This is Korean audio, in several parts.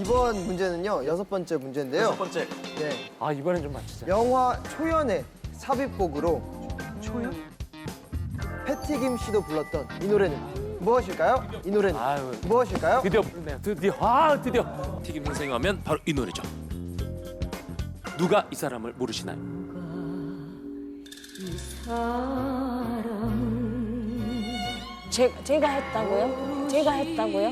이번 문제는요 여섯 번째 문제인데요. 여섯 번째. 네, 아 이번엔 좀 맞추자. 영화 초연의 삽입곡으로 초연? 패티김 씨도 불렀던 이 노래는 무엇일까요? 이 노래는 아유 무엇일까요? 드디어 부르네요. 드디어 아 드디어. 튀김 선생님 하면 바로 이 노래죠. 누가 이 사람을 모르시나요? 제, 제가 했다고요? 제가 했다고요?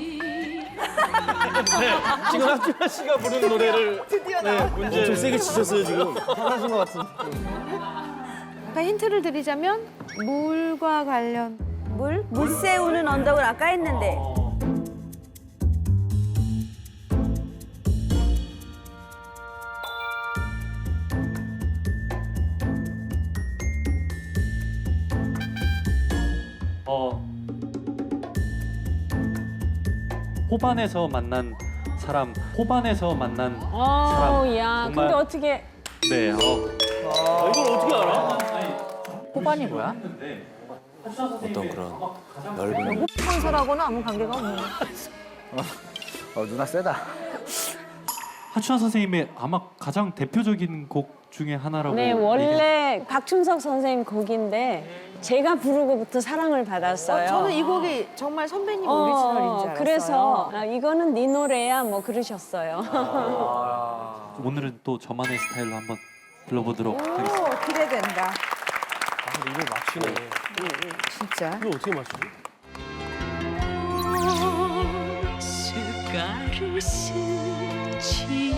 지금 하준아 씨가 부른 노래를 네, 문제 엄청 세게 치셨어요 지금. 화나신 것 같은데. 그러니까 힌트를 드리자면 물과 관련 물? 물새우는 언덕을 아까 했는데. 어 호반에서 만난 사람 호반에서 만난 어, 사람 야, 정말- 근데 어떻게 네 어. 이걸 어떻게 알아? 호반이 뭐야? 어떤 그런 넓은 스폰서라고는 아무 관계가 없네요. 어 누나 세다. 하춘아 선생님의 아마 가장 대표적인 곡 중에 하나라고 네, 얘기- 원래 박춘석 선생님 곡인데 제가 부르고부터 사랑을 받았어요. 저는 이 곡이 정말 선배님 어, 오리지널인 줄 알았어요. 그래서 아, 이거는 네 노래야 뭐 그러셨어요. 오늘은 또 저만의 스타일로 한번 불러보도록 하겠습니다. 오, 기대된다. 이걸 맞추네. 진짜. 이걸 어떻게 맞추지? 숟가루 스친